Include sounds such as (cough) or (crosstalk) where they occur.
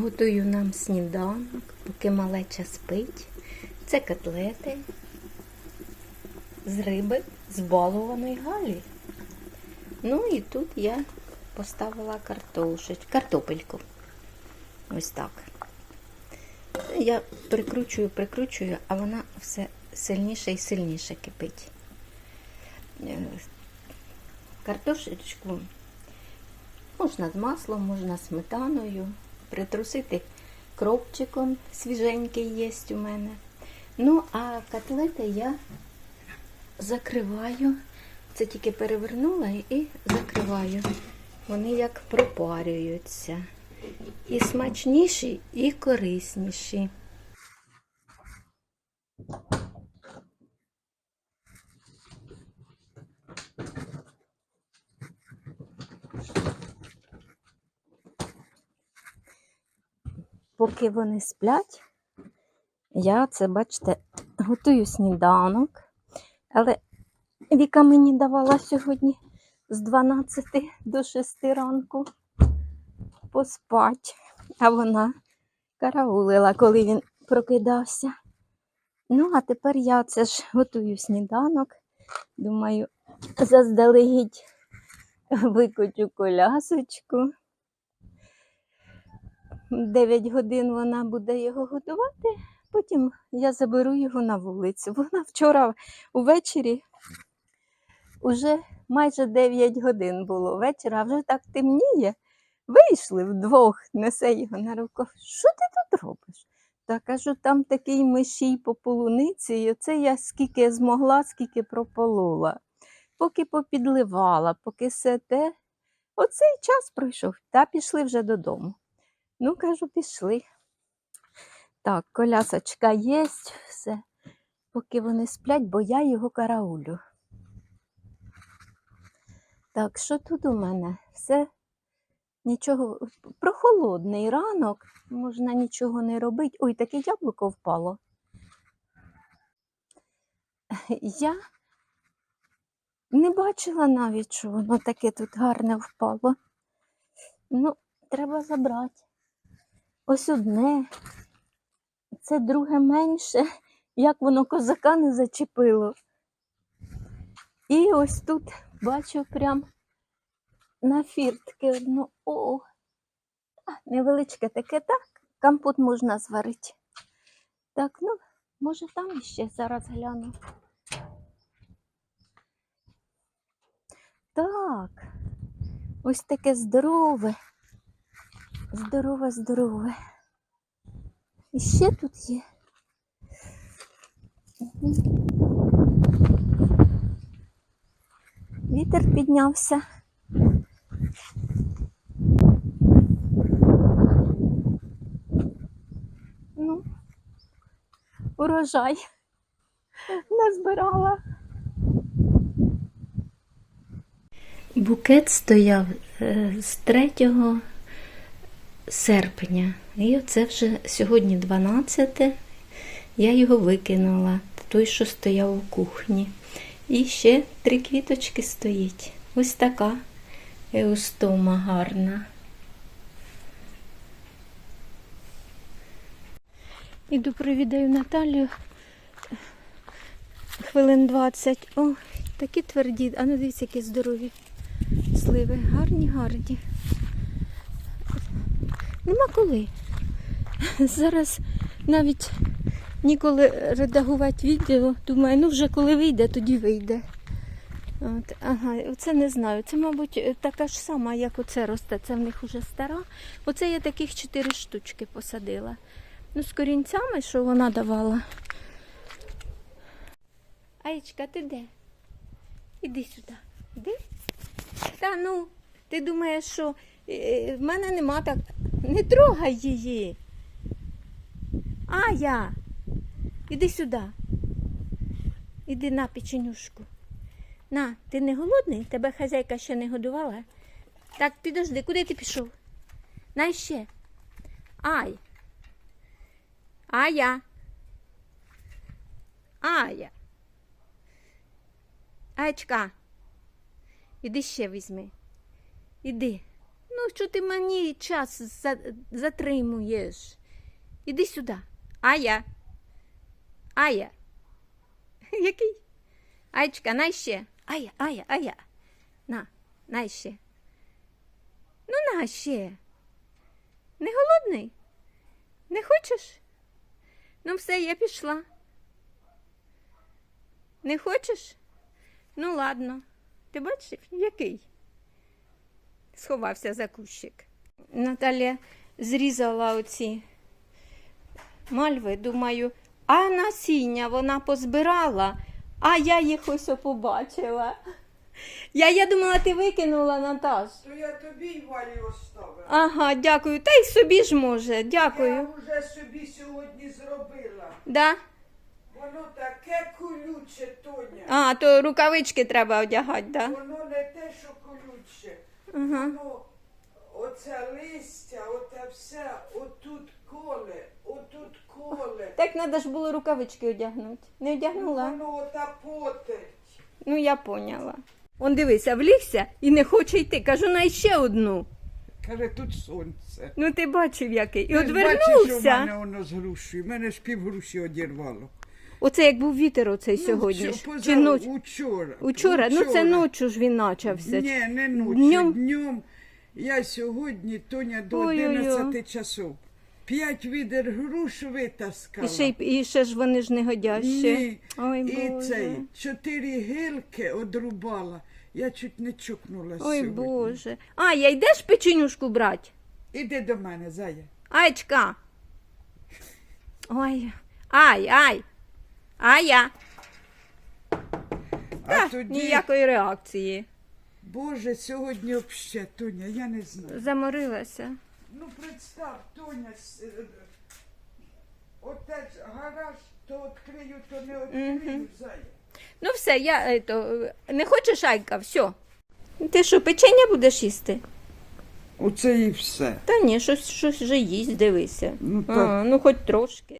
Готую нам сніданок, поки малеча спить. Це котлети з риби з балованої галі. Ну і тут я поставила картошечку, картопельку. Ось так. Я прикручую, прикручую, а вона все сильніше і сильніше кипить. Е, Картошечку можна з маслом, можна сметаною, притрусити кропчиком, свіженький є у мене. Ну, а котлети я закриваю. Це тільки перевернула і закриваю. Вони як пропарюються. І смачніші, і корисніші. Поки вони сплять, я це, бачите, готую сніданок. Але Віка мені давала сьогодні з 12 до 6 ранку поспать, а вона караулила, коли він прокидався. Ну, а тепер я це ж готую сніданок. Думаю, заздалегідь викочу колясочку. 9 годин вона буде його годувати, потім я заберу його на вулицю. Вона вчора увечері уже майже 9 годин було вечора, а вже так темніє. Вийшли вдвох, несе його на руках. Що ти тут робиш? Та кажу, там такий мишій по полуниці, і оце я скільки змогла, скільки прополола. Поки попідливала, поки все те. Оцей час пройшов, та пішли вже додому. Ну, кажу, пішли. Так, колясочка є, все, поки вони сплять, бо я його караулю. Так, що тут у мене? Все нічого. Прохолодний ранок, можна нічого не робити. Ой, таке яблуко впало. Я не бачила навіть, що воно таке тут гарне впало. Ну, треба забрати. Ось одне. Це друге менше, як воно козака не зачепило. І ось тут бачу прям на фіртки одну. О, невеличке таке, так, компот можна зварити. Так, ну, може там іще зараз гляну. Так, ось таке здорове. Здорове, здорове. І ще тут є. Вітер піднявся. Ну, урожай назбирала. Букет стояв е, з 3 серпня. І оце вже сьогодні 12. Я його викинула, той, що стояв у кухні. І ще три квіточки стоїть. Ось така еустома гарна. Іду провідаю Наталію хвилин 20. О, такі тверді, а ну дивіться, які здорові сливи. Гарні, гарні. Нема коли. Зараз навіть ніколи редагувати відео. Думаю, ну вже коли вийде, тоді вийде. От, ага, оце не знаю. Це, мабуть, така ж сама, як оце росте. Це в них уже стара. Оце я таких чотири штучки посадила. Ну, з корінцями, що вона давала. Аєчка, ти де? Іди сюди. Іди. Та ну, ти думаєш, що е, в мене нема так. Не трогай її. Ая, іди сюди. Іди на печенюшку. На, ти не голодний? Тебе хазяйка ще не годувала? Так, підожди, куди ти пішов? На ще. Ай. Ая. Ая. Аєчка. Іди ще візьми. Іди. Ну, що ти мені час за... затримуєш? Іди сюди. Ая. Ая. (laughs) Який? Айчка, най ще. Ая, ая, ая. На, най ще. Ну, на ще. Не голодний? Не хочеш? Ну, все, я пішла. Не хочеш? Ну, ладно. Ти бачив, який? Сховався за кущик. Наталя зрізала оці мальви, думаю, а насіння вона позбирала, а я їх ось побачила. Я, я думала, ти викинула, Наташ. То я тобі й Валі оставила. Ага, дякую. Та й собі ж може, дякую. Я вже собі сьогодні зробила. Да? Воно таке колюче, Тоня. А, то рукавички треба одягати, да? Воно не те, що колюче. Воно оце листя, оте все, отут коле, отут коле. Так треба ж було рукавички одягнути. Не одягнула? Воно ота потерть. Ну, я поняла. Он дивися, влігся і не хоче йти. Кажу, на ще одну. Каже, тут сонце. Ну, ти бачив який. І Ти ж бачиш, що в одвернувся. мене воно з грушею. Мене ж пів груші одірвало. Оце як був вітер оцей сьогодні. Ну, ж. поза- Чи ноч... Учора. Учора? Ну це ночі ж він почався. Ні, не ночі. Днем? Днем. Я сьогодні, Тоня, до Ой-ой-ой. 11 часов. П'ять відер груш витаскала. І ще, і ще ж вони ж не годящі. Ні. Ой, І Боже. цей, чотири гілки одрубала. Я чуть не чокнула Ой, сьогодні. Боже. А, я йдеш печенюшку брати? Іди до мене, зая. Айчка. Ой. Ай, ай. Ая. А тоді, Ніякої реакції. Боже, сьогодні взагалі, Тоня, я не знаю. Заморилася. Ну, представ, Тоня, с- е, отець гараж, то відкрию, то не відкрию, зая. Ну все, я е, то, е, не хочеш айка, все. Ти що, печення будеш їсти? Оце і все. Та ні, щось, щось вже їсть, дивися. Ну, А, ну хоч трошки.